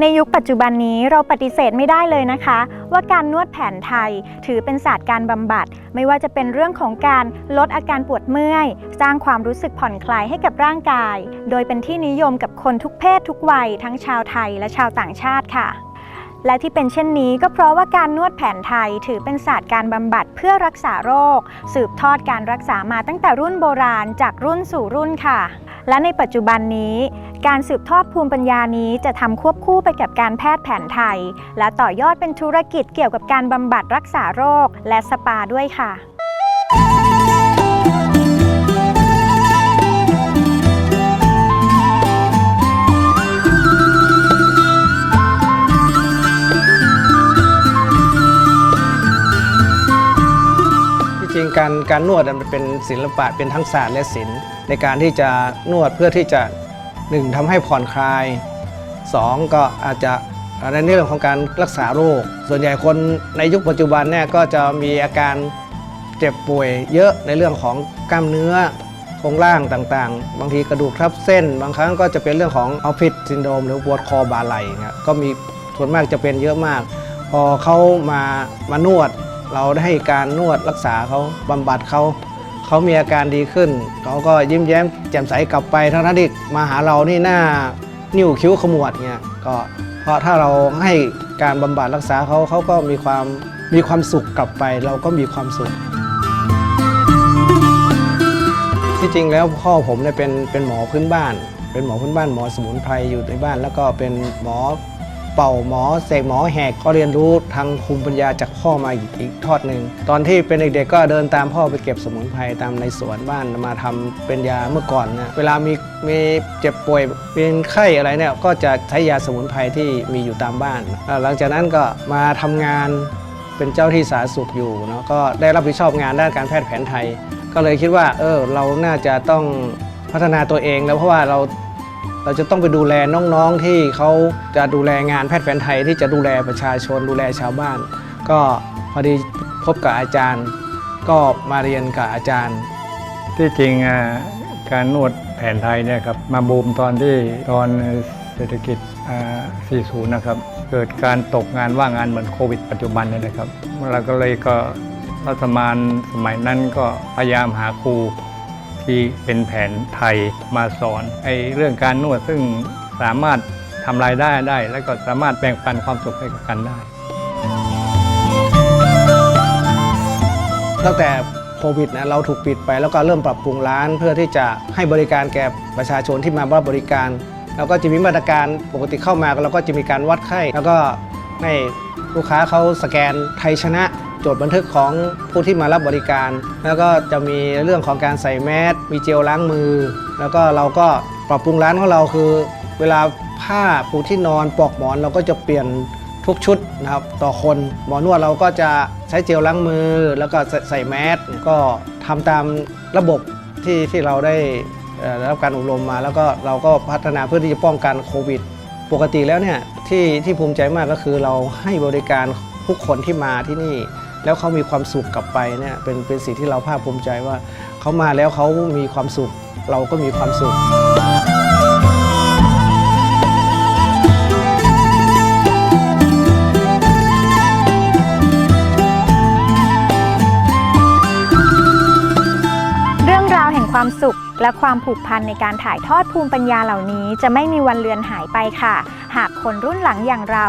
ในยุคปัจจุบันนี้เราปฏิเสธไม่ได้เลยนะคะ ว่าการนวดแผนไทย ถือเป็นศาสตร์การบำบัด ไม่ว่าจะเป็นเรื่องของการลดอาการปวดเมื่อย สร้างความรู้สึกผ่อนคลายให้กับร่างกาย โดยเป็นที่นิยมกับคนทุกเพศทุกวัย ทั้งชาวไทยและชาวต่างชาติค่ะ และที่เป็นเช่นนี้ก็เพราะว่าการนวดแผนไทย ถือเป็นศาสตร์การบำบัดเพื่อรักษาโรค สืบทอดการรักษามาตั้งแต่รุ่นโบราณจากรุ่นสู่รุ่นค่ะ และในปัจจุบันนี้ การสืบทอดภูมิปัญญานี้จะทำควบคู่ไปกับการแพทย์แผนไทย และต่อยอดเป็นธุรกิจเกี่ยวกับการบำบัดรักษาโรค และสปาด้วยค่ะที่จริงการการนวดมันเป็นศิลปะเป็นทั้งศาสตร์และศิลป์ ในการที่จะนวดเพื่อที่จะหนึ่งทำให้ผ่อนคลายสองก็อาจจะในเรื่องของการรักษาโรค ส่วนใหญ่คนในยุคปัจจุบันเนี่ยก็จะมีอาการเจ็บป่วยเยอะในเรื่องของกล้ามเนื้อโครงร่างต่างๆ บางทีกระดูกทับเส้น บางครั้งก็จะเป็นเรื่องของอัลฟิตซินโดมหรือปวดคอบาไหล่ครับก็มีส่วนมากจะเป็นเยอะมาก พอเขามามานวด เราได้ให้การนวดรักษาเขาบำบัดเขา เขามีอาการดีขึ้น เขาก็ยิ้มแย้มแจ่มใสกลับไปทั้งนั้นที่มาหาเรานี่หน้านิ้วคิ้วขมวดเงี้ยก็เพราะถ้าเราให้การบำบัดรักษาเขาเขาก็มีความมีความสุขกลับไป เราก็มีความสุข ที่จริงแล้วพ่อผมเนี่ยเป็นเป็นหมอพื้นบ้าน เป็นหมอพื้นบ้านหมอสมุนไพรอยู่ในบ้าน แล้วก็เป็นหมอ เป่าหมอเสกหมอแหกก็เรียนรู้ทางภูมิปัญญาจากพ่อมาอีกทอดหนึ่ง ตอนที่เป็นเด็กๆก็เดินตามพ่อไปเก็บสมุนไพรตามในสวนบ้านมาทำเป็นยาเมื่อก่อนเนี่ยเวลามีมีเจ็บป่วยเป็นไข้อะไรเนี่ยก็จะใช้ยาสมุนไพรที่มีอยู่ตามบ้าน หลังจากนั้นก็มาทำงานเป็นเจ้าที่สาธารณสุขอยู่เนาะก็ได้รับผิดชอบงานด้านการแพทย์แผนไทย ก็เลยคิดว่าเออเราน่าจะต้องพัฒนาตัวเองแล้วเพราะว่าเรา เราจะต้องไปดูแลน้องๆที่เขาจะดูแลงานแพทย์แผนไทยที่จะดูแลประชาชนดูแลชาวบ้าน ก็พอดีพบกับอาจารย์ ก็มาเรียนกับอาจารย์ ที่จริงอะการนวดแผนไทยเนี่ยครับมาบูมตอนที่ตอนเศรษฐกิจอ่า40 นะครับ เกิดการตกงานว่างงานเหมือนโควิด ปัจจุบันนี่นะครับเราก็เลยก็รัฐบาลสมัยนั้นก็พยายามหาครู ที่เป็นแผนไทยมาสอนไอ้เรื่องการนวดซึ่งสามารถทำรายได้ได้ แล้วก็สามารถแบ่งปันความสุขให้กับกันได้ ตั้งแต่โควิดนะเราถูกปิดไปแล้วก็เริ่มปรับปรุงร้านเพื่อที่จะให้บริการแก่ประชาชนที่มาว่าบริการ แล้วก็จะมีมาตรการปกติเข้ามาเราก็จะมีการวัดไข้ แล้วก็ให้ลูกค้าเขาสแกนไทยชนะ จดบันทึกของผู้ที่มารับบริการ แล้วก็จะมีเรื่องของการใส่แมสมีเจลล้างมือ แล้วก็เราก็ปรับปรุงร้านของเราคือ เวลาผ้าปูที่นอนปลอกหมอนเราก็จะเปลี่ยนทุกชุดนะครับต่อคนหมอนวดเราก็จะใช้เจลล้างมือ แล้วก็ใส่แมสก็ทำตามระบบที่ที่เราได้ได้รับการอบรมมา แล้วก็เราก็พัฒนาเพื่อที่จะป้องกันโควิด ปกติแล้วเนี่ยที่ที่ภูมิใจมากก็คือเราให้บริการทุกคนที่มาที่นี่ แล้วเขามีความสุขกลับไปเนี่ยเป็นเป็นสิ่งที่เราภาคภูมิใจว่าเขามาแล้วเขามีความสุข เราก็มีความสุขเรื่องราวแห่งความสุขและความผูกพันในการถ่ายทอดภูมิปัญญาเหล่านี้ จะไม่มีวันเลือนหายไปค่ะ หากคนรุ่นหลังอย่างเรา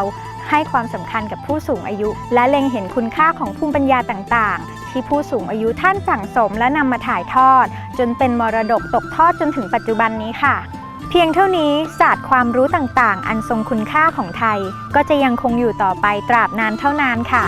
ให้ความสำคัญกับผู้สูงอายุ และเล็งเห็นคุณค่าของภูมิปัญญาต่างๆ ที่ผู้สูงอายุท่านสั่งสมและนำมาถ่ายทอด จนเป็นมรดกตกทอดจนถึงปัจจุบันนี้ค่ะ เพียงเท่านี้ศาสตร์ความรู้ต่างๆ อันทรงคุณค่าของไทย ก็จะยังคงอยู่ต่อไปตราบนานเท่านานค่ะ